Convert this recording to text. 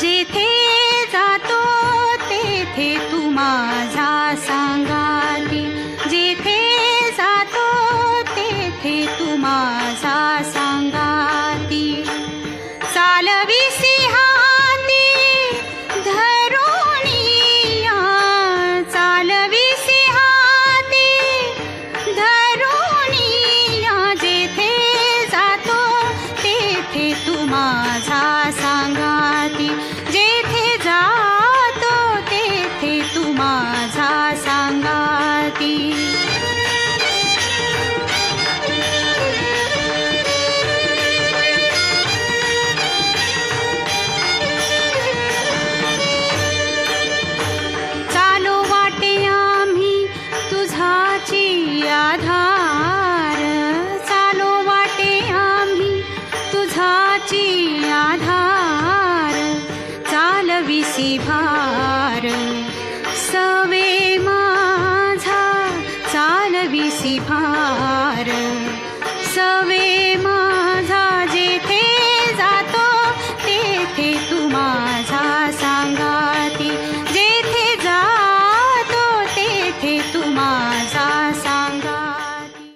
যেতে तू माझा सांगाती. जेथे जातो तेथे तू माझा सांगाती. चालो वाटे आम्ही तुझाची आधार. पंथाची आधार चालविसी भार. सवे माझा चालविसी भार. सवे माझा जेथे जातो तेथे तू माझा सांगाती. जेथे जातो तेथे तू माझा